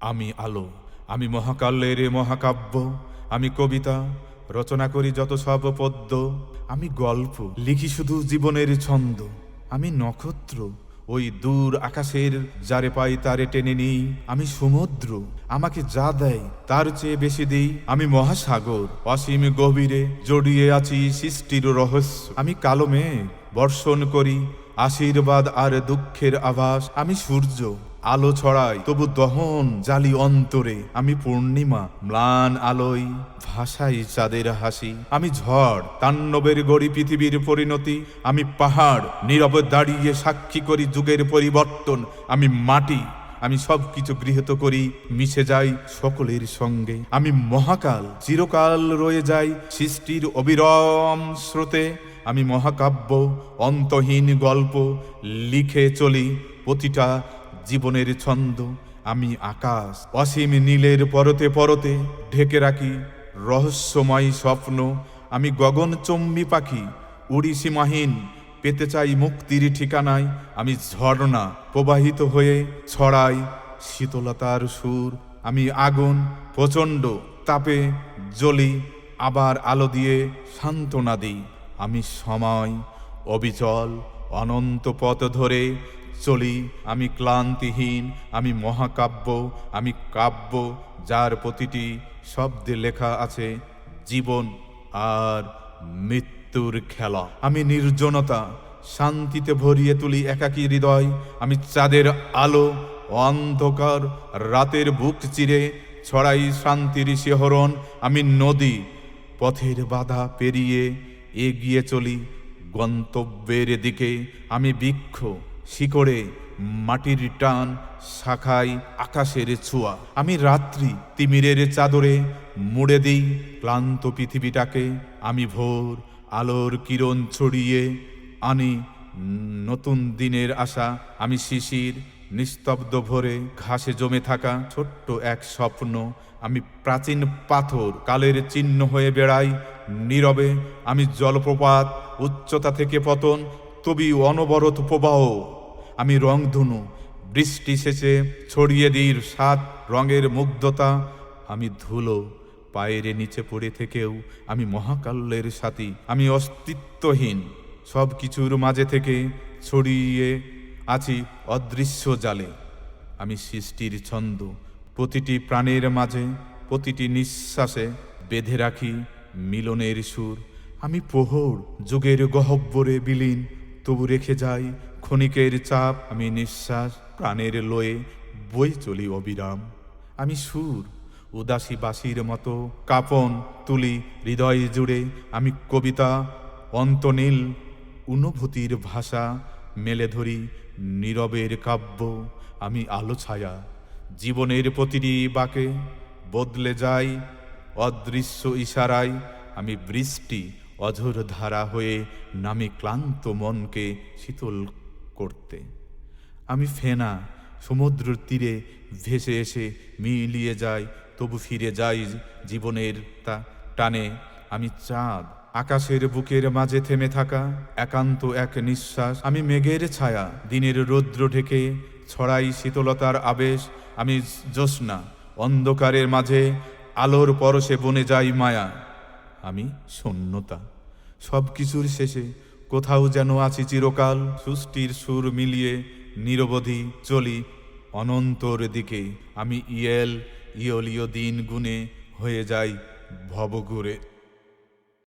আমি আলো, আমি মহাকালের মহাকাব্য, আমি কবিতা, রচনা করি যত সব পদ্য, আমি গল্প লিখি শুধু জীবনের ছন্দ, আমি নক্ষত্র, ওই দূর আকাশের যারে পাই তারে টেনে নিই, আমি সমুদ্র, আমাকে যা দেয় তার চেয়ে বেশি দিই, আমি মহাসাগর, অসীম গভীরে জড়িয়ে আছি সৃষ্টির রহস্য, আমি কালো মেঘ বর্ষণ করি, আশীর্বাদ আর দুঃখের আভাস, আমি সূর্য আলো ছড়াই, তবু দহন জালি অন্তরে। আমি পূর্ণিমা, ম্লান আলোয় ভাষাই চাঁদের হাসি। আমি ঝড় তাণ্ডবের গড়ি পৃথিবীর পরিণতি। আমি পাহাড়, নীরবে দাঁড়িয়ে সাক্ষী করি যুগের পরিবর্তন। আমি মাটি, আমি সব কিছু গৃহীত করি, মিশে যাই সকলের সঙ্গে। আমি মহাকাল, চিরকাল রয়ে যাই সৃষ্টির অবিরম স্রোতে। আমি মহাকাব্য, অন্তহীন গল্প লিখে চলি প্রতিটা জীবনের ছন্দ আমি আকাশ, অসীম নীলের পরতে পরতে ঢেকে রাখি রহস্যময় স্বপ্ন। আমি গগনচম্বী পাখি, উড়ি সীমাহীন, পেতে চাই মুক্তির ঠিকানায়। আমি ঝর্ণা প্রবাহিত হয়ে ছড়াই শীতলতার সুর। আমি আগুন প্রচণ্ড তাপে জ্বলি, আবার আলো দিয়ে সান্ত্বনা দিই। আমি সময়, অবিচল, অনন্ত পথ ধরে চলি, আমি ক্লান্তিহীন, আমি মহাকাব্য, আমি কাব্য, যার প্রতিটি শব্দে লেখা আছে জীবন আর মৃত্যুর খেলা। আমি নির্জনতা, শান্তিতে ভরিয়ে তুলি একাকী হৃদয়, আমি চাঁদের আলো, অন্ধকার, রাতের বুক চিরে ছড়াই শান্তির শিহরণ, আমি নদী, পথের বাধা পেরিয়ে এগিয়ে চলি গন্তব্যের দিকে, আমি বৃক্ষ শিকড়ে মাটির টান, শাখায় আকাশের ছোঁয়া। আমি রাত্রি তিমিরের চাদরে মুড়ে দিই ক্লান্ত পৃথিবীটাকে। আমি ভোর আলোর কিরণ ছড়িয়ে আনি নতুন দিনের আশা। আমি শিশির নিস্তব্ধ ভরে ঘাসে জমে থাকা ছোট্ট এক স্বপ্ন। আমি প্রাচীন পাথর কালের চিহ্ন হয়ে বেড়াই নীরবে। আমি জলপ্রপাত উচ্চতা থেকে পতন, তবি অনবরত প্রবাহ। আমি রংধনু বৃষ্টি শেষে ছড়িয়ে দিই সাত রঙের মুগ্ধতা। আমি ধুলো, পায়ের নিচে পড়ে থেকেও আমি মহাকাল্যের সাথী, আমি অস্তিত্বহীন। সব কিছুর মাঝে থেকে ছড়িয়ে আছি অদৃশ্য জালে। আমি সৃষ্টির ছন্দ, প্রতিটি প্রাণের মাঝে, প্রতিটি নিঃশ্বাসে বেঁধে রাখি মিলনের সুর। আমি প্রহর, যুগের গহব্বরে বিলীন, তবু রেখে যাই ক্ষণিকের চাপ, আমি নিঃশ্বাস, প্রাণের লয়ে বই চলি অবিরাম। আমি সুর উদাসী বাসির মতো, কাপন, তুলি, হৃদয় জুড়ে আমি কবিতা অন্তনীল অনুভূতির ভাষা মেলে ধরি নীরবের কাব্য। আমি আলো ছায়া, জীবনের প্রতিটি বাকে বদলে যাই অদৃশ্য ইশারায়। আমি বৃষ্টি, অঝোর ধারা হয়ে নামি ক্লান্ত মনকে শীতল করতে। আমি ফেনা সমুদ্রের তীরে ভেসে এসে মিলিয়ে যাই, তবু ফিরে যাই জীবনের তা টানে। আমি চাঁদ আকাশের বুকের মাঝে থেমে থাকা, একান্ত এক নিঃশ্বাস। আমি মেঘের ছায়া দিনের রৌদ্র ঢেকে ছড়াই শীতলতার আবেশ। আমি জ্যোৎস্না অন্ধকারের মাঝে আলোর পরশে বনে যাই মায়া। আমি শূন্যতা সব কিছুর শেষে কোথাও যেন আছি চিরকাল সৃষ্টির সুর মিলিয়ে নিরবধি চলি অনন্তর দিকে। আমি ইয়েল ইয়লীয় দিন গুণে হয়ে যাই ভবঘুরে।